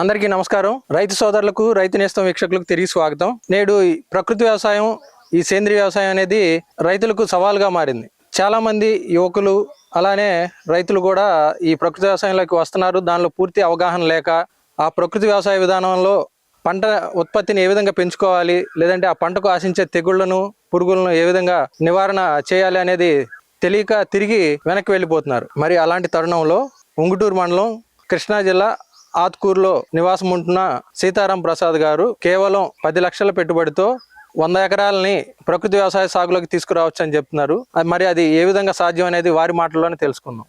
అందరికీ నమస్కారం. రైతు సోదరులకు రైతు నేస్తం వీక్షకులకు తిరిగి స్వాగతం. నేడు ప్రకృతి వ్యవసాయం ఈ సేంద్రియ వ్యవసాయం అనేది రైతులకు సవాల్గా మారింది. చాలామంది యువకులు అలానే రైతులు కూడా ఈ ప్రకృతి వ్యవసాయంలోకి వస్తున్నారు. దానిలో పూర్తి అవగాహన లేక ఆ ప్రకృతి వ్యవసాయ విధానంలో పంట ఉత్పత్తిని ఏ విధంగా పెంచుకోవాలి లేదంటే ఆ పంటకు ఆశించే తెగుళ్ళను పురుగులను ఏ విధంగా నివారణ చేయాలి అనేది తెలియక తిరిగి వెనక్కి వెళ్ళిపోతున్నారు. మరి అలాంటి తరుణంలో ఉంగుటూరు మండలం కృష్ణా జిల్లా ఆత్కూరులో నివాసం ఉంటున్న సీతారాం ప్రసాద్ గారు కేవలం పది లక్షల పెట్టుబడితో వంద ఎకరాలని ప్రకృతి వ్యవసాయ సాగులోకి తీసుకురావచ్చు అని చెప్తున్నారు. అది మరి అది ఏ విధంగా సాధ్యం అనేది వారి మాటల్లోనే తెలుసుకుందాం.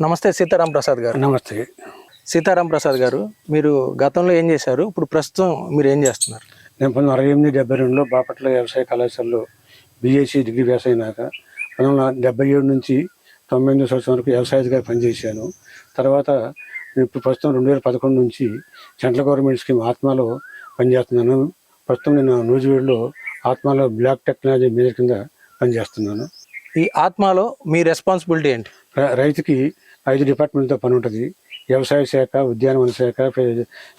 నమస్తే సీతారాం ప్రసాద్ గారు. నమస్తే. సీతారాం ప్రసాద్ గారు మీరు గతంలో ఏం చేశారు? ఇప్పుడు ప్రస్తుతం మీరు ఏం చేస్తున్నారు? నేను పంతొమ్మిది అరవై ఎనిమిది డెబ్బై రెండులో బాపట్ల వ్యవసాయ కళాశాలలో బీఎస్సీ డిగ్రీ వ్యవసాయం దాకా పంతొమ్మిది వందల డెబ్బై ఏడు నుంచి తొంభై ఎనిమిది సంవత్సరం వరకు వ్యవసాయగా పనిచేశాను. తర్వాత ఇప్పుడు ప్రస్తుతం రెండు వేల పదకొండు నుంచి సెంట్రల్ గవర్నమెంట్ స్కీమ్ ఆత్మలో పనిచేస్తున్నాను. ప్రస్తుతం నేను నూజివీడులో ఆత్మలో బ్లాక్ టెక్నాలజీ మేనేజర్ కింద పనిచేస్తున్నాను. ఈ ఆత్మలో మీ రెస్పాన్సిబిలిటీ ఏంటి? రైతుకి ఐదు డిపార్ట్మెంట్తో పని ఉంటుంది వ్యవసాయ శాఖ ఉద్యానవన శాఖ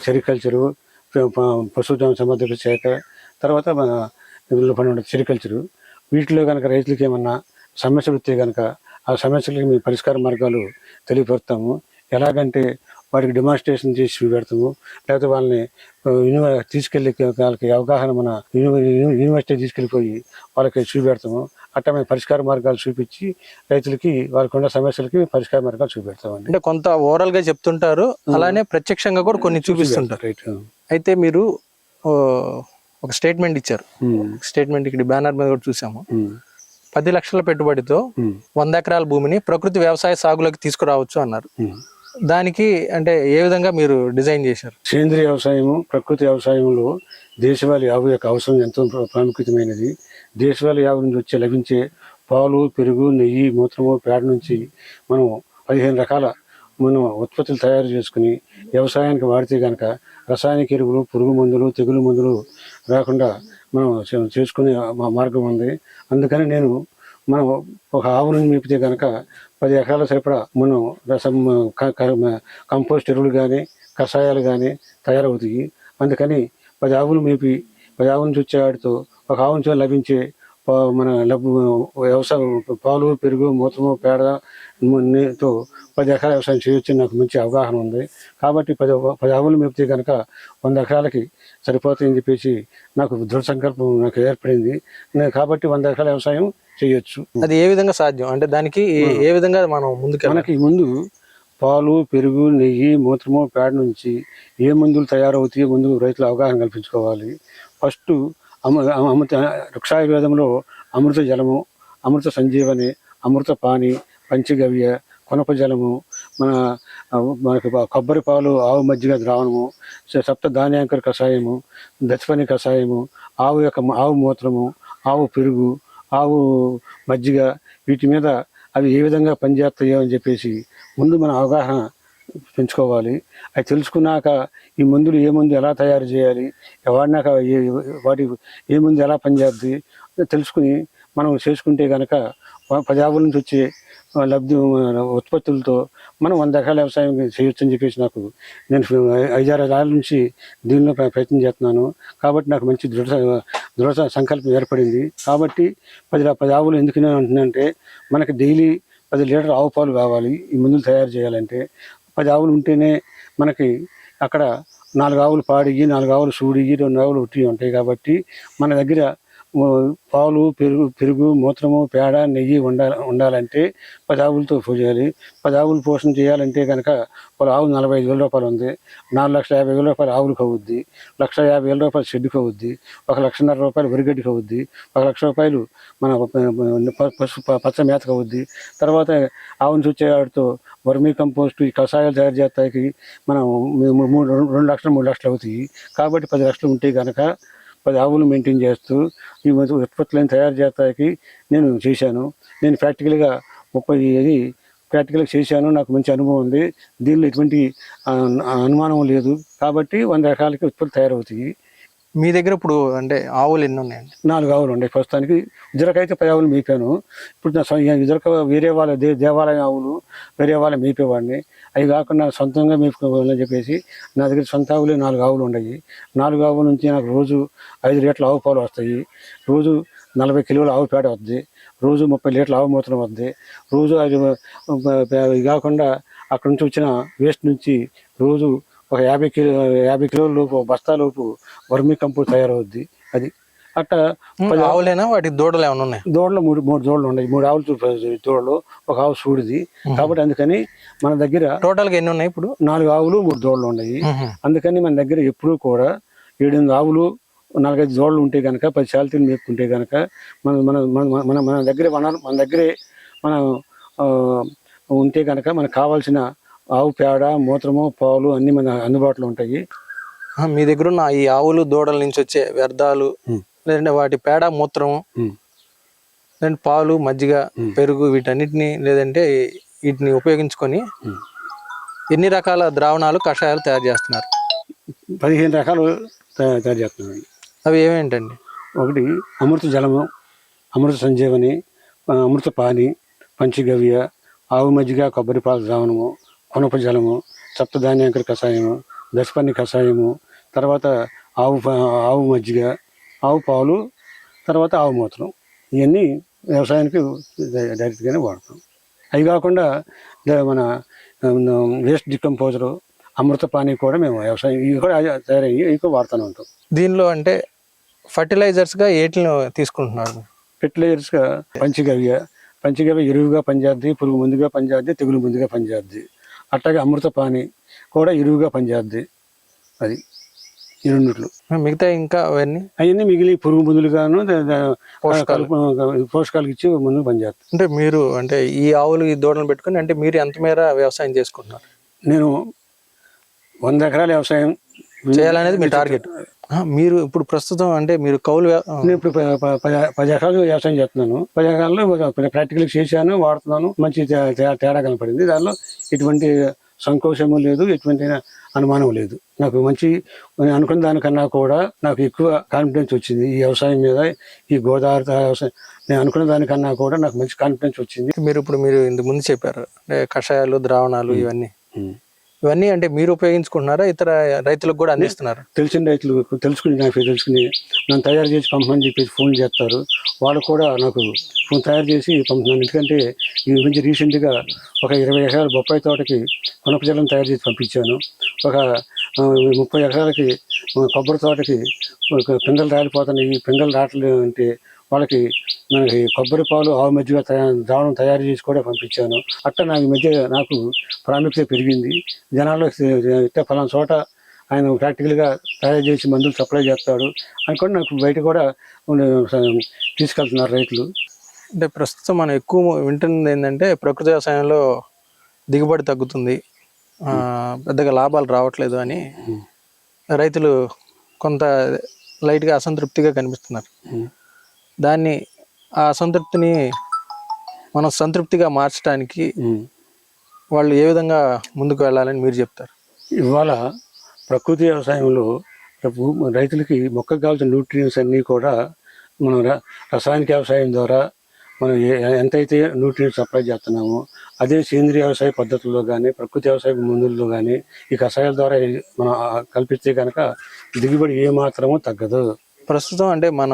సెరికల్చరు ఫె- పశుధన సంబంధిత శాఖ తర్వాత మన ఇందులో పని ఉంటుంది సెరికల్చరు. వీటిలో కనుక రైతులకి ఏమన్నా సమస్యలు వస్తే కనుక ఆ సమస్యలకి మేము పరిష్కార మార్గాలు తెలియపరుస్తాము. ఎలాగంటే వారికి డిమాన్స్ట్రేషన్ చేసి చూపెడతాము. లేకపోతే వాళ్ళని యూనివ తీసుకెళ్ళి వాళ్ళకి అవగాహన మన యూనివర్సిటీ తీసుకెళ్ళిపోయి వాళ్ళకి చూపెడతాము. అట్లా మేము పరిష్కార మార్గాలు చూపించి రైతులకి వాళ్ళకు ఉన్న సమస్యలకి పరిష్కార మార్గాలు చూపెడతామండి. అంటే కొంత ఓవరాల్గా చెప్తుంటారు అలానే ప్రత్యక్షంగా కూడా కొన్ని చూపిస్తుంటారు. అయితే మీరు ఒక స్టేట్మెంట్ ఇచ్చారు. స్టేట్మెంట్ ఇక్కడ బ్యానర్ మీద కూడా చూసాము. పది లక్షల పెట్టుబడితో వంద ఎకరాల భూమిని ప్రకృతి వ్యవసాయ సాగులోకి తీసుకురావచ్చు అన్నారు. దానికి అంటే ఏ విధంగా మీరు డిజైన్ చేశారు? సేంద్రియ వ్యవసాయము ప్రకృతి వ్యవసాయంలో దేశవాళీ ఆవు యొక్క అవసరం ఎంతో ప్ర- ప్రాముఖ్యమైనది. దేశవాళీ ఆవు నుంచి వచ్చే లభించే పాలు పెరుగు నెయ్యి మూత్రము పేడ నుంచి మనం పదిహేను రకాల మనం ఉత్పత్తులు తయారు చేసుకుని వ్యవసాయానికి వాడితే కనుక రసాయనిక ఎరువులు పురుగు మందులు తెగులు మందులు రాకుండా మనం చేసుకునే మార్గం ఉంది. అందుకని నేను మనం ఒక ఆవును మేపితే కనుక పది ఎకరాల సరిపడా మనం రసం కంపోస్ట్ ఎరువులు కానీ కషాయాలు కానీ తయారవుతాయి. అందుకని పది ఆవులు మేపి పది ఆవులు నుంచి వాటితో ఒక ఆవు నుంచి లభించే మన లభ్య వ్యవసాయం పాలు పెరుగు మూత్రము పేడ తో పది ఎకరాల వ్యవసాయం చేయొచ్చు నాకు మంచి అవగాహన ఉంది. కాబట్టి పది పది ఆవులు మేపితే కనుక వంద ఎకరాలకి సరిపోతాయని చెప్పేసి నాకు దృఢ సంకల్పం నాకు ఏర్పడింది. కాబట్టి వంద ఎకరాల వ్యవసాయం చేయొచ్చు. అది ఏ విధంగా సాధ్యం? అంటే దానికి ఏ- ఏ విధంగా మనం ముందుకు మనకి ముందు పాలు పెరుగు నెయ్యి మూత్రము పేడ నుంచి ఏ మందులు తయారవుతాయి ముందు రైతులు అవగాహన కల్పించుకోవాలి. ఫస్ట్ అమ అమృత వృక్షాయుర్వేదంలో అమృత జలము అమృత సంజీవని అమృత పాని పంచగవ్య కొనప జలము మన మనకి కొబ్బరి పాలు ఆవు మజ్జిగ ద్రావణము సప్త ధాన్యాంకర కషాయము దశపని కషాయము ఆవు యొక్క ఆవు మూత్రము ఆవు పెరుగు ఆవు మజ్జిగ వీటి మీద అవి ఏ విధంగా పనిచేస్తాయో అని చెప్పేసి ముందు మన అవగాహన పెంచుకోవాలి. అవి తెలుసుకున్నాక ఈ మందులు ఏ మందు ఎలా తయారు చేయాలి వాడినాక ఏ వాటి ఏ మందు ఎలా పనిచేద్ది తెలుసుకుని మనం చేసుకుంటే కనుక పజాబుల నుంచి వచ్చే లబ్ధి ఉత్పత్తులతో మనం వంద ఎకరాల వ్యవసాయం చేయొచ్చు అని చెప్పేసి నాకు నేను ఐదారు ఏళ్ళ నుంచి దీనిలో ప్ర- ప్రయత్నం చేస్తున్నాను. కాబట్టి నాకు మంచి దృఢ దృఢ సంకల్పం ఏర్పడింది. కాబట్టి పది పది ఆవులు ఎందుకు అంటున్నానంటే మనకి డైలీ పది లీటర్ ఆవు పాలు కావాలి ఈ మందులు తయారు చేయాలంటే. పది ఆవులు ఉంటేనే మనకి అక్కడ నాలుగు ఆవులు పాడియ్యి నాలుగు ఆవులు సూడియ్యి రెండు ఆవులు ఉట్టి ఉంటాయి కాబట్టి మన దగ్గర పాలు పెరుగు పెరుగు మూత్రము పేడ నెయ్యి ఉండాలి ఉండాలంటే పది ఆవులతో చేయాలి. పది ఆవులు పోషణ చేయాలంటే కనుక ఒక ఆవు నలభై ఐదు వేల రూపాయలు ఉంది. నాలుగు లక్షల యాభై వేల రూపాయలు ఆవులకు అవుద్ది. లక్ష యాభై వేల రూపాయలు షెడ్డుకి అవుద్ది. ఒక లక్షన్నర రూపాయలు వరిగడ్డికి అవుద్ది. ఒక లక్ష రూపాయలు మన పశు పచ్చ మేతకు అవుద్ది. తర్వాత ఆవు నుంచి వచ్చే వాటితో వర్మీ కంపోస్ట్ ఈ కషాయాలు తయారు చేస్తాయి మనం మూడు రెండు లక్షలు మూడు లక్షలు అవుతాయి. కాబట్టి పది లక్షలు ఉంటే కనుక పది ఆవులు మెయింటైన్ చేస్తూ ఈ మొత్తం ఉత్పత్తులను తయారు చేయడానికి నేను చేశాను. నేను ప్రాక్టికల్గా ముప్పై ఇది ప్రాక్టికల్గా చేశాను. నాకు మంచి అనుభవం ఉంది. దీనిలో ఎటువంటి అనుమానం లేదు. కాబట్టి వంద రకాలకి ఉత్పత్తులు తయారవుతాయి. మీ దగ్గర ఇప్పుడు అంటే ఆవులు ఎన్ని ఉన్నాయండి? నాలుగు ఆవులు ఉన్నాయి. ప్రస్తుతానికి ఇద్దరికైతే పది ఆవులు మీపాను. ఇప్పుడు నా సొ- వేరే వాళ్ళ దే దేవాలయం ఆవులు వేరే వాళ్ళ మీపేవాడిని. అవి కాకుండా సొంతంగా మేపుకోవాలని చెప్పేసి నా దగ్గర సొంత ఆవులే నాలుగు ఆవులు ఉన్నాయి. నాలుగు ఆవుల నుంచి నాకు రోజు ఐదు లీటర్ల ఆవు పాలు వస్తాయి. రోజు నలభై కిలోల ఆవు పేడ వద్ది. రోజు ముప్పై లీటర్ల ఆవు మూత్రం వద్ది. రోజు అది కాకుండా అక్కడ నుంచి వచ్చిన వేస్ట్ నుంచి రోజు ఒక యాభై కిలో యాభై కిలోల లోపు బస్తా లోపు వర్మీ కంపోస్ట్ తయారవుద్ది. అది. అట్లా ఆవులేనా? వాటి దూడలు ఏమైనా ఉన్నాయి? దూడలు మూడు మూడు దూడలు ఉన్నాయి. మూడు ఆవులు దూడలు ఒక ఆవు సూడిది. కాబట్టి అందుకని మన దగ్గర టోటల్గా ఎన్ని ఉన్నాయి ఇప్పుడు? నాలుగు ఆవులు మూడు దూడలు ఉన్నాయి. అందుకని మన దగ్గర ఎప్పుడూ కూడా ఏడెనిమిది ఆవులు నాలుగైదు దూడలు ఉంటే కనుక పది శాలతీలు మేపుకుంటే కనుక మన మన మన మన మన దగ్గర మన దగ్గరే మనం ఉంటే కనుక మనకు కావాల్సిన ఆవు పేడ మూత్రము పాలు అన్ని మన అందుబాటులో ఉంటాయి మీ దగ్గర ఉన్న ఈ ఆవులు దూడల నుంచి వచ్చే వ్యర్థాలు. లేదంటే వాటి పేడ మూత్రం ఉమ్. లేదంటే పాలు మజ్జిగ పెరుగు వీటన్నిటిని లేదంటే వీటిని ఉపయోగించుకొని. ఎన్ని రకాల ద్రావణాలు కషాయాలు తయారు చేస్తున్నారు పదిహేను రకాలు తయా- తయారు చేస్తున్నాం అవి ఏమేంటండి ఒకటి అమృత జలము అమృత సంజీవని అమృత పాని పంచగవ్య ఆవు మజ్జిగ కొబ్బరి పాల ద్రావణము కొనప జలము సప్తధాన్యాంకర కషాయము దశపన్ని కషాయము తర్వాత ఆవు ఆవు మజ్జిగ ఆవు పాలు తర్వాత ఆవు మూత్రం. ఇవన్నీ వ్యవసాయానికి డైరెక్ట్గానే వాడతాం. అవి కాకుండా మన వేస్ట్ డికంపోజరు అమృత పానీ కూడా మేము వ్యవసాయం ఇవి కూడా తయారయ్యి ఇవి కూడా వాడుతూనే ఉంటాం. దీనిలో అంటే ఫర్టిలైజర్స్గా ఏటిని తీసుకుంటున్నారు? ఫెర్టిలైజర్స్గా పంచగవ్య పంచగవ్య ఎరువుగా పనిచేద్ది పురుగు ముందుగా పనిచేద్ది తెగులు ముందుగా పనిచేద్ది అట్లాగే అమృత పాని కూడా ఎరువుగా పనిచేద్ది అది ఈ రెండిట్లు. మిగతా ఇంకా అవన్నీ? అవన్నీ మిగిలి పురుగు మందులుగాను పోషకాలు. ఇచ్చి ముందు పనిచేస్తాయి. అంటే మీరు అంటే ఈ ఆవులు ఈ దూడలను పెట్టుకుని అంటే మీరు ఎంత మేర వ్యవసాయం చేసుకుంటున్నారు? నేను వంద ఎకరాల వ్యవసాయం చేయాలనేది మీ టార్గెట్. మీరు ఇప్పుడు ప్రస్తుతం అంటే మీరు కౌలు నేను ఇప్పుడు పది ఎకరాలు వ్యవసాయం చేస్తున్నాను. పది ఎకరాల్లో ప్రాక్టికల్ చేశాను వాడుతున్నాను మంచి తేడా కనపడింది. దానిలో ఎటువంటి సంకోచము లేదు ఎటువంటి అనుమానం లేదు. నాకు మంచి నేను అనుకున్న దానికన్నా కూడా నాకు ఎక్కువ కాన్ఫిడెన్స్ వచ్చింది ఈ వ్యవసాయం మీద ఈ గోదావరి వ్యవసాయం. నేను అనుకున్న దానికన్నా కూడా నాకు మంచి కాన్ఫిడెన్స్ వచ్చింది. మీరు ఇప్పుడు మీరు ఇంతకు ముందు చెప్పారు అంటే కషాయాలు ద్రావణాలు ఇవన్నీ. ఇవన్నీ అంటే మీరు ఉపయోగించుకుంటున్నారా? ఇతర రైతులకు కూడా అందిస్తున్నారు? తెలిసిన రైతులు తెలుసుకుని నాకు తెలుసుకుని నన్ను తయారు చేసి పంపమని చెప్పేసి ఫోన్ చేస్తారు. వాళ్ళు కూడా నాకు ఫోన్ తయారు చేసి పంపుతున్నాను ఎందుకంటే ఈ గురించి రీసెంట్గా ఒక ఇరవై ఎకరాల బొప్పాయి తోటకి కొనప జలం తయారు చేసి పంపించాను. ఒక ముప్పై ఎకరాలకి కొబ్బరి తోటకి ఒక రాలిపోతున్నాయి. ఈ పిందెలు రావట్లేదు అంటే వాళ్ళకి మనకి కొబ్బరి పాలు ఆవు మధ్యగా తయారు ద్రావణం తయారు చేసి కూడా పంపించాను. అట్లా నాకు మధ్య నాకు ప్రాముఖ్యత పెరిగింది. జనాల్లో ఇట్ట ఫలానా చోట ఆయన ప్రాక్టికల్గా తయారు చేసి మందులు సప్లై చేస్తాడు. అని కూడా నాకు బయట కూడా తీసుకెళ్తున్నారు రైతులు. అంటే ప్రస్తుతం మనం ఎక్కువ వింటున్నది ఏంటంటే ప్రకృతి వ్యవసాయంలో దిగుబడి తగ్గుతుంది. పెద్దగా లాభాలు రావట్లేదు అని రైతులు కొంత లైట్గా అసంతృప్తిగా కనిపిస్తున్నారు. దాన్ని ఆ అసంతృప్తిని మనం సంతృప్తిగా మార్చడానికి. వాళ్ళు ఏ విధంగా ముందుకు వెళ్ళాలని మీరు చెప్తారు ఇవాళ ప్రకృతి వ్యవసాయంలో రైతులకి మొక్కకు కావాల్సిన న్యూట్రియన్స్ అన్నీ కూడా మనం రసాయనిక వ్యవసాయం ద్వారా మనం ఎంతైతే న్యూట్రియన్స్ సప్లై చేస్తున్నామో అదే సేంద్రియ వ్యవసాయ పద్ధతుల్లో కానీ ప్రకృతి వ్యవసాయ మందుల్లో కానీ ఈ కషాయాల ద్వారా మనం కల్పిస్తే కనుక దిగుబడి ఏ మాత్రమూ తగ్గదు ప్రస్తుతం అంటే మన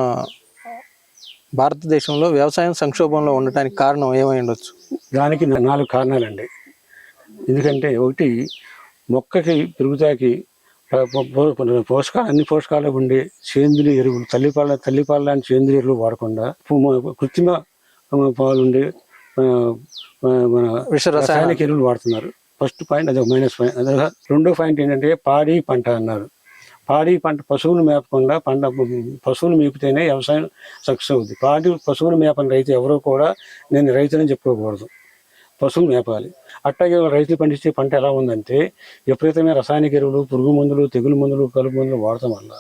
భారతదేశంలో వ్యవసాయం సంక్షోభంలో ఉండటానికి కారణం ఏమై ఉండొచ్చు? దానికి నాలుగు కారణాలండి. ఎందుకంటే ఒకటి మొక్కకి పెరుగుతాకి పోషకాలు అన్ని పోషకాలు ఉండే సేంద్రియ ఎరువులు తల్లిపాల తల్లిపాల లాంటి సేంద్రియ ఎరువులు వాడకుండా కృత్రిమ ఆ, పాలు ఉండే ఆ, ఆ, మన విష రసాయన రసాయనిక ఎరువులు వాడుతున్నారు. ఫస్ట్ పాయింట్ అది మైనస్ పాయింట్. రెండో పాయింట్ ఏంటంటే పాడి పంట అన్నారు. పాడి పంట పశువులు మేపకుండా పంట పశువులు మేపితేనే వ్యవసాయం సక్సెస్ అవుతుంది పాడి పశువులు మేపని రైతు ఎవరో కూడా నేను రైతుని చెప్పుకోకూడదు. పశువులు మేపాలి. అట్లాగే రైతులు పండించే పంట ఎలా ఉందంటే విపరీతమైన రసాయనిక ఎరువులు పురుగు మందులు తెగులు మందులు కలుపు మందులు వాడటం వల్ల.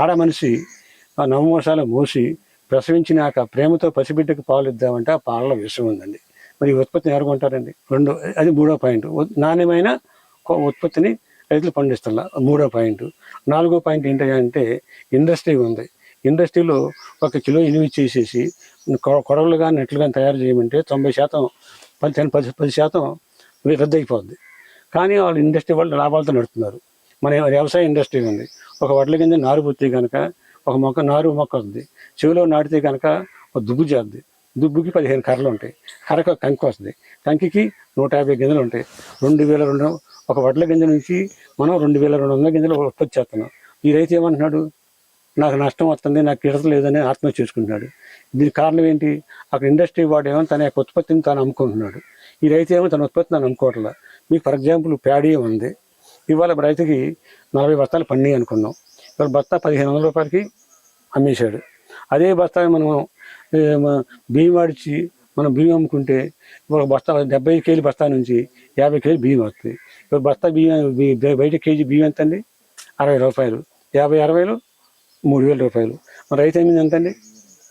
ఆడ మనిషి ఆ నవమోసాలు మోసి ప్రసవించినాక ప్రేమతో పసిబిడ్డకి పాలు ఇద్దామంటే ఆ పాలలో విషయం ఉందండి. మరి ఉత్పత్తిని ఎవరు కొంటారండి? రెండు అది మూడో పాయింట్. నాణ్యమైన ఉత్పత్తిని రైతులు పండిస్తున్నా మూడో పాయింట్. నాలుగో పాయింట్ ఏంటంటే ఇండస్ట్రీ ఉంది. ఇండస్ట్రీలో ఒక కిలో ఎనిమిది చేసేసి కొడవలు కానీ నెట్లు కానీ తయారు చేయమంటే తొంభై శాతం పది పది పది శాతం రద్దు అయిపోద్ది కానీ వాళ్ళు ఇండస్ట్రీ వాళ్ళు లాభాలతో నడుపుతున్నారు. మన వ్యవసాయ ఇండస్ట్రీ ఉంది. ఒక వడ్ల కింద నారు పుత్తి కనుక ఒక మొక్క నారు మొక్క ఉంది చెవిలో నాటితే కనుక ఒక దుబ్బు చేద్ది దుబ్బుకి పదిహేను కర్రలు ఉంటాయి. కర్రకు కంకి వస్తుంది. కంకికి నూట యాభై గింజలు ఉంటాయి. రెండు వేల రెండు ఒక వడ్ల గింజ నుంచి మనం రెండు వేల రెండు వందల గింజలు ఉత్పత్తి చేస్తున్నాం. ఈ రైతు ఏమంటున్నాడు? నాకు నష్టం వస్తుంది నాకు కిడత లేదని ఆత్మహత్య చేసుకుంటున్నాడు. దీనికి కారణం ఏంటి? అక్కడ ఇండస్ట్రీ వాడు ఏమో తన యొక్క ఉత్పత్తిని తాను అమ్ముకుంటున్నాడు. ఈ రైతు ఏమో తన ఉత్పత్తిని తాను అమ్ముకోవట్లా. మీకు ఫర్ ఎగ్జాంపుల్ ప్యాడీ ఉంది. ఇవాళ రైతుకి నలభై బస్తాలు పండి అనుకున్నాం. ఇవాళ బస్తా పదిహేను వందల రూపాయలకి అమ్మేశాడు. అదే బస్తా మనం బియ్యం వాడిచ్చి మనం బియ్యం అమ్ముకుంటే ఒక బస్తా డెబ్బై కేజీ బస్తా నుంచి యాభై కేజీ బియ్యం వస్తుంది. ఇప్పుడు బస్తా బియ్యం బయట కేజీ బియ్యం ఎంత అండి అరవై రూపాయలు. యాభై అరవైలు మూడు వేల రూపాయలు. మన రైతు అమ్మింది ఎంత అండి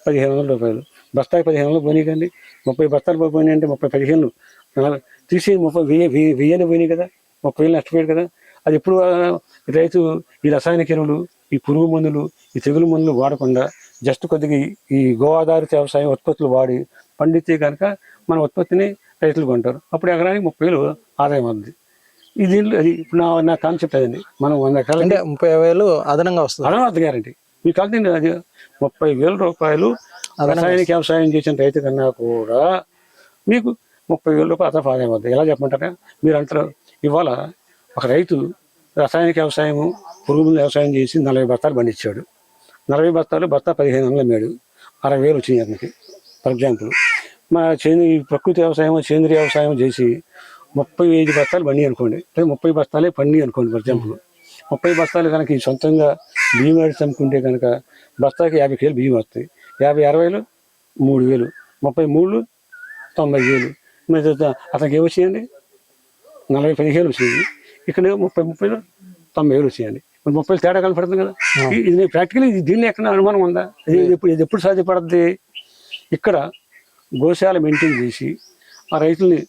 పదిహేను వందల రూపాయలు. బస్తాకి పదిహేను వందలు పోయినాయి కండి ముప్పై బస్తాలు పోయినాయి అంటే ముప్పై పదిహేను. తీసి ముప్పై వెయ్యి వెయ్యి వెయ్యని పోయినాయి కదా. ముప్పై వేలు నష్టపోయాడు కదా. అది ఎప్పుడు రైతు ఈ రసాయనిక ఎరువులు ఈ పురుగు మందులు ఈ తెగులు మందులు వాడకుండా జస్ట్ కొద్దిగా ఈ- ఈ గో ఆధారిత వ్యవసాయం ఉత్పత్తులు వాడి పండితే కనుక మన ఉత్పత్తిని రైతులు కొంటారు. అప్పుడు ఎకరానికి ముప్పై వేలు ఆదాయం అవుతుంది ఇది అది ఇప్పుడు నా నా కాన్సెప్ట్ అదండి. మనం వంద ఎకరాలు అంటే ముప్పై వేలు అదనంగా వస్తుంది. అదనవద్దు గ్యారంటీ మీ కాదు అది ముప్పై వేల రూపాయలు రసాయనిక వ్యవసాయం చేసిన రైతు కన్నా కూడా మీకు ముప్పై వేల రూపాయలు అదనపు ఆదాయం అవుతుంది ఎలా చెప్పమంటారా? మీరు అంటారు ఇవాళ ఒక రైతు రసాయనిక వ్యవసాయము పురుగు మందుల వ్యవసాయం చేసి నలభై బస్తాలు పండించాడు. నలభై బస్తాలు బస్తా పదిహేను వందలు అమ్మాడు అరవై వేలు వచ్చినాయి అతనికి ఫర్ ఎగ్జాంపుల్. మా చేను ప్రకృతి వ్యవసాయం సేంద్రియ వ్యవసాయం చేసి ముప్పై ఐదు బస్తాలు పండి అనుకోండి. లేదా ముప్పై బస్తాలే పండి అనుకోండి ఫర్ ఎగ్జాంపుల్. ముప్పై బస్తాలు కనుక సొంతంగా బియ్యం ఆడిసి అమ్ముకుంటే కనుక బస్తాకి యాభై కేలు బియ్యం వస్తాయి. యాభై అరవైలు మూడు వేలు. ముప్పై మూడు తొంభై వేలు. మరి అతనికి ఏమొచ్చాయండి నలభై పదిహేను వచ్చింది ఇక్కడ ముప్పై ముప్పై తొంభై వేలు వచ్చాయండి ముప్పై తేడా కనపడుతుంది కదా. ఇది ప్రాక్టికల్ ఇది దీన్ని ఎక్కడ అనుమానం ఉందా? ఇది ఎప్పుడు ఇది ఎప్పుడు సాధ్యపడుతుంది ఇక్కడ గోశాల మెయింటైన్ చేసి ఆ రైతుల్ని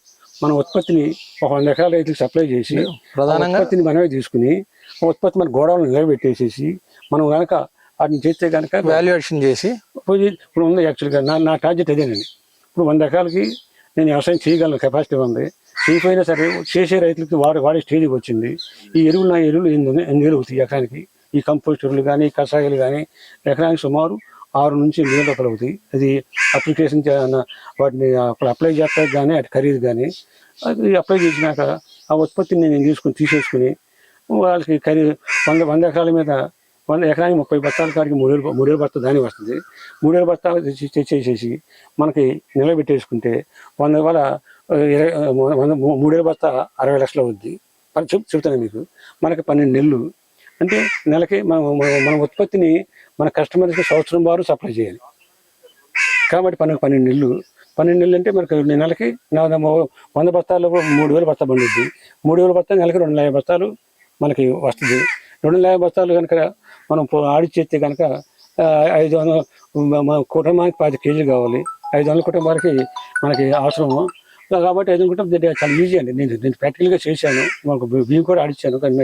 మన ఉత్పత్తిని ఒక వంద ఎకరాల రైతులకు సప్లై చేసి ప్రధానంగా ఉత్పత్తిని మనమే తీసుకుని ఆ ఉత్పత్తి మన గోడౌన్లో నిలబెట్టేసేసి మనం కనుక వాటిని చేస్తే కనుక వాల్యుయేషన్ చేసి ఇప్పుడు ఇప్పుడు ఉంది యాక్చువల్గా నా నా టార్గెట్ అదేనండి. ఇప్పుడు వంద ఎకరాలకి నేను వ్యవసాయం చేయగలను కెపాసిటీ ఉంది. చేయకపోయినా సరే చేసే రైతులకి వాడి వాడే స్టేజ్కి వచ్చింది. ఈ ఎరువులు నా ఎరువులు ఎనిమిది ఎనిమిది వేలు అవుతాయి ఎకరానికి. ఈ కంపోస్ట్ ఎరువులు కానీ కషాయాలు కానీ ఎకరానికి సుమారు ఆరు నుంచి ఎనిమిది వేల రూపాయలు అవుతాయి. అది అప్లికేషన్ వాటిని అప్పుడు అప్లై చేస్తా కానీ అటు ఖరీదు కానీ అది అప్లై చేసినాక ఆ ఉత్పత్తిని నేను తీసుకుని తీసేసుకుని వాళ్ళకి ఖరీదు వంద వంద ఎకరాల మీద వంద ఎకరానికి ముప్పై బస్తాల కాడికి మూడేళ్ళు మూడేళ్ళు బస్తా దాని వస్తుంది. మూడేళ్ళు బస్తాలు తెచ్చి- తెచ్చేసేసి మనకి నిలబెట్టేసుకుంటే వంద వేల మూడేళ్ళు బస్తా అరవై లక్షలు అవుద్ది. పని చెప్ చెప్తాను మీకు. మనకి పన్నెండు నెలలు. అంటే నెలకి మనం మన- ఉత్పత్తిని మన కస్టమర్స్కి సంవత్సరం వారు సప్లై చేయాలి. కాబట్టి పన్నెండు పన్నెండు నెలలు. పన్నెండు నెలలు అంటే మనకి నెలకి వంద బస్తాలు మూడు వేల బస్తా పండుద్ది. మూడు వేల బస్తాలు నెలకి రెండు యాభై బస్తాలు మనకి వస్తుంది. రెండు యాభై బస్తాలు కనుక మనం పో- ఆడిచ్చేస్తే కనుక ఐదు వందల మన కుటుంబానికి పది కేజీలు కావాలి. ఐదు వందల కుటుంబానికి మనకి అవసరం కాబట్టి కుటుంబం ఇది చాలా ఈజీ అండి. నేను నేను ప్రాక్టికల్గా చేశాను. మాకు బియ్యం కూడా ఆడిచ్చాను. కానీ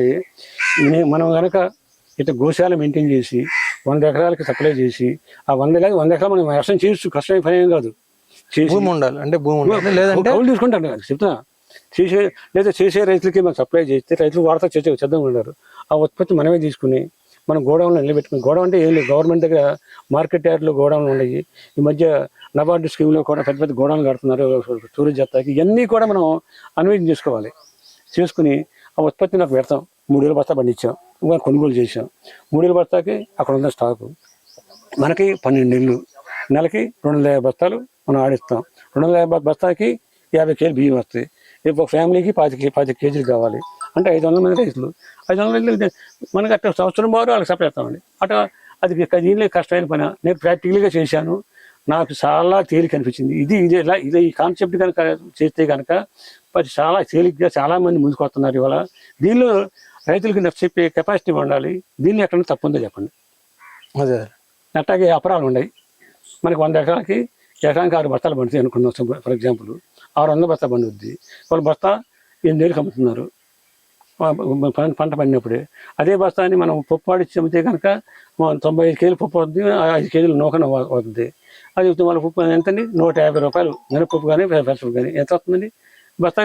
నే- మనం కనుక ఇట్లా గోశాల మెయింటైన్ చేసి వంద ఎకరాలకి సప్లై చేసి ఆ వంద వంద ఎకరాలు మనం వ్యవసాయం చేయొచ్చు కష్టమైన పని ఏం కాదు. చేసి భూమి ఉండాలి. అంటే భూమి ఉండాలి. లేదంటే కౌలు తీసుకుంటాను చెప్తున్నా. చేసే లేదా చేసే రైతులకి మనం సప్లై చేస్తే రైతులు వాడతా చేసే సిద్ధంగా ఉన్నారు ఆ ఉత్పత్తి మనమే తీసుకుని మనం గోడౌన్లో నిలబెట్టుకుని గోడౌన్ అంటే ఏం లేదు. గవర్నమెంట్ దగ్గర మార్కెట్ యార్డ్లో గోడౌన్లు ఉన్నాయి. ఈ మధ్య నబార్డు స్కీమ్లో కూడా పెద్ద పెద్ద గోడౌన్లు కడుతున్నారు టూరిస్ట్ జత్తాకి ఇవన్నీ కూడా మనం అన్వేషణ చేసుకోవాలి. చేసుకుని ఆ ఉత్పత్తి నాకు పెడతాం. మూడేళ్ళ బస్తా పండించాం. ఇంకా కొనుగోలు చేసాం మూడేళ్ళ బస్తాకి అక్కడ ఉన్న స్టాకు. మనకి పన్నెండు నెలలు నెలకి రెండు వందల యాభై బస్తాలు మనం ఆడిస్తాం. రెండు వందల యాభై బస్తాకి యాభై కేజీలు బియ్యం వస్తాయి. రేపు ఒక ఫ్యామిలీకి పాతి కే- పాతి కేజీలు కావాలి. అంటే ఐదు వందల మంది రైతులు ఐదు వందల మంది మనకి అట్లా సంవత్సరం బారు వాళ్ళకి సప్లై చేస్తామండి. అట్లా అది దీనిలో కష్టమైన పని. నేను ప్రాక్టికల్గా చేశాను. నాకు చాలా తేలిక అనిపించింది. ఇది ఇది ఇలా ఇది ఈ కాన్సెప్ట్ కనుక చేస్తే కనుక మరి చాలా తేలిగ్గా చాలా మంది ముందుకు వస్తున్నారు ఇవాళ. దీనిలో రైతులకు నచ్చ చెప్పే కెపాసిటీ ఉండాలి. దీన్ని ఎక్కడ తప్పుందో చెప్పండి. అదే. అట్లాగే అపరాలు ఉన్నాయి. మనకి వంద ఎకరాలకి ఎకరానికి ఆరు బస్తాలు పండుతాయి అనుకున్నాం. ఫర్ ఎగ్జాంపుల్ ఆరు వందల బస్తా పండుద్ది. వాళ్ళు బస్తా ఎనిమిది వేలకు అమ్ముతున్నారు. పంట పండినప్పుడు పండినప్పుడే. అదే బస్తాని మనం పప్పు చెబితే అమ్మితే కనుక తొంభై ఐదు కేజీలు పప్పు అవుతుంది ఆ ఐదు కేజీలు నూకన అవుతుంది అది వాళ్ళ పప్పు ఎంతండి? నూట యాభై రూపాయలు. మినపప్పు కానీ పెసరపప్పు కానీ ఎంత వస్తుందండి? బస్తా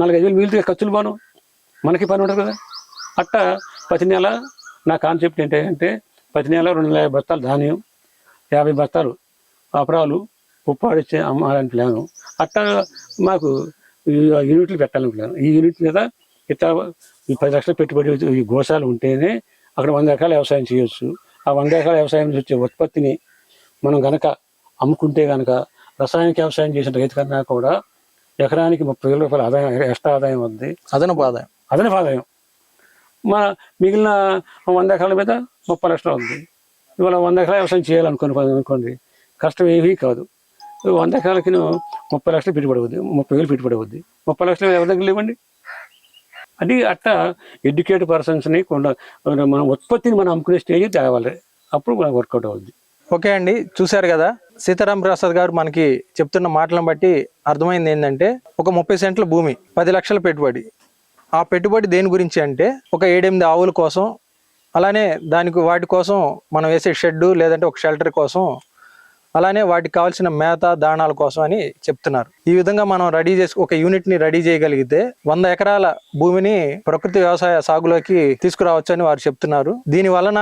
నాలుగైదు వేలు మిగిలితే ఖర్చులు బాను. మనకి పని ఉండదు కదా. అట్ట ప్రతి నెల నా కాన్సెప్ట్ ఏంటంటే ప్రతి నెల రెండు వందల యాభై బస్తాలు ధాన్యం యాభై బస్తాలు అపరాలు ఉప్పు ఆడిచ్చే అమ్మాలని ప్లాను. అట్టా మాకు యూనిట్లు పెట్టాలని ప్లాన్. ఈ యూనిట్ మీద ఇట్లా ఈ పది లక్షలు పెట్టుబడి ఈ గోశాలు ఉంటేనే అక్కడ వంద ఎకరాల వ్యవసాయం చేయొచ్చు. ఆ వంద ఎకరాల వ్యవసాయం నుంచి వచ్చే ఉత్పత్తిని మనం గనక అమ్ముకుంటే గనక రసాయనిక వ్యవసాయం చేసిన రైతు కన్నా కూడా ఎకరానికి ముప్పై వేల రూపాయల ఆదాయం ఎక్స్ట్రా ఆదాయం ఉంది అదనపు ఆదాయం. అదనపు ఆదాయం. మన మిగిలిన వంద ఎకరాల మీద ముప్పై లక్షలు ఉంది. ఇవాళ వంద ఎకరాల వ్యవసాయం చేయాలనుకోని అనుకోండి కష్టం ఏమీ కాదు. వంద ఎకరాలకి ముప్పై లక్షలు పెట్టుబడి అవుద్ది ముప్పై వేలు పెట్టుబడి అవుద్ది. ముప్పై లక్షలు ఎవరి దగ్గర లేవండి? అది అట్ట ఎడ్యుకేటెడ్ పర్సన్స్ని కొండ మన ఉత్పత్తిని మనం అమ్ముకునే స్టేజ్ తేవాలి. అప్పుడు మనకు వర్కౌట్ అవుద్ది. ఓకే అండి చూశారు కదా సీతారాం ప్రసాద్ గారు మనకి చెప్తున్న మాటలను బట్టి అర్థమైంది ఏంటంటే ఒక ముప్పై సెంట్ల భూమి పది లక్షల పెట్టుబడి. ఆ పెట్టుబడి దేని గురించి అంటే ఒక ఏడెనిమిది ఆవుల కోసం అలానే దానికి వాటి కోసం మనం వేసే షెడ్ లేదంటే ఒక షెల్టర్ కోసం అలానే వాటికి కావాల్సిన మేత దాణాల కోసం అని చెప్తున్నారు. ఈ విధంగా మనం రెడీ చేసి ఒక యూనిట్ని రెడీ చేయగలిగితే వంద ఎకరాల భూమిని ప్రకృతి వ్యవసాయ సాగులోకి తీసుకురావచ్చని వారు చెప్తున్నారు. దీని వలన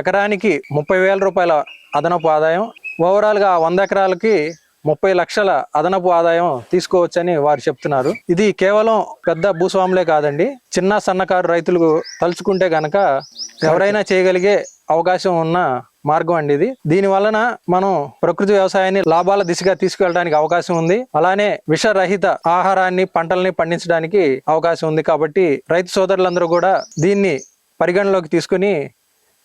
ఎకరానికి ముప్పై వేల రూపాయల అదనపు ఆదాయం ఓవరాల్గా వంద ఎకరాలకి ముప్పై లక్షల అదనపు ఆదాయం తీసుకోవచ్చని వారు చెప్తున్నారు. ఇది కేవలం పెద్ద భూస్వాములే కాదండి చిన్న సన్నకారు రైతులు తలుచుకుంటే గనక ఎవరైనా చేయగలిగే అవకాశం ఉన్న మార్గం అండి ఇది. దీని వలన మనం ప్రకృతి వ్యవసాయాన్ని లాభాల దిశగా తీసుకెళ్ళడానికి అవకాశం ఉంది. అలానే విషరహిత ఆహారాన్ని పంటల్ని పండించడానికి అవకాశం ఉంది కాబట్టి రైతు సోదరులందరూ కూడా దీన్ని పరిగణలోకి తీసుకుని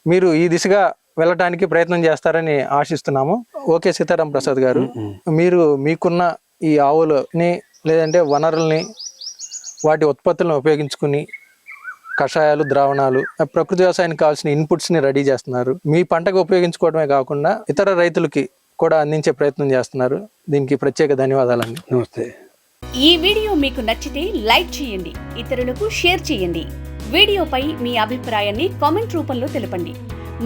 మీరు ఈ దిశగా వెళ్ళటానికి ప్రయత్నం చేస్తారని ఆశిస్తున్నాము. ఓకే సీతారాం ప్రసాద్ గారు మీరు మీకున్న ఈ ఆవులని లేదంటే వనరుల్ని వాటి ఉత్పత్తులను ఉపయోగించుకుని కషాయాలు ద్రావణాలు ప్రకృతి వ్యవసాయానికి కావాల్సిన ఇన్పుట్స్ని రెడీ చేస్తున్నారు. మీ పంటకు ఉపయోగించుకోవడమే కాకుండా ఇతర రైతులకి కూడా అందించే ప్రయత్నం చేస్తున్నారు. దీనికి ప్రత్యేక ధన్యవాదాలండి. నమస్తే. ఈ వీడియో మీకు నచ్చితే లైక్ చేయండి ఇతరులకు షేర్ చేయండి. వీడియోపై మీ అభిప్రాయాన్ని కామెంట్ రూపంలో తెలపండి.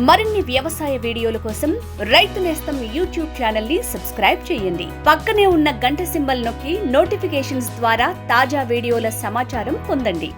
మరిన్ని వ్యవసాయ వీడియోల కోసం రైతు నేస్తం యూట్యూబ్ ఛానల్ని సబ్స్క్రైబ్ చేయండి. పక్కనే ఉన్న గంట సింబల్ నొక్కి నోటిఫికేషన్స్ ద్వారా తాజా వీడియోల సమాచారం పొందండి.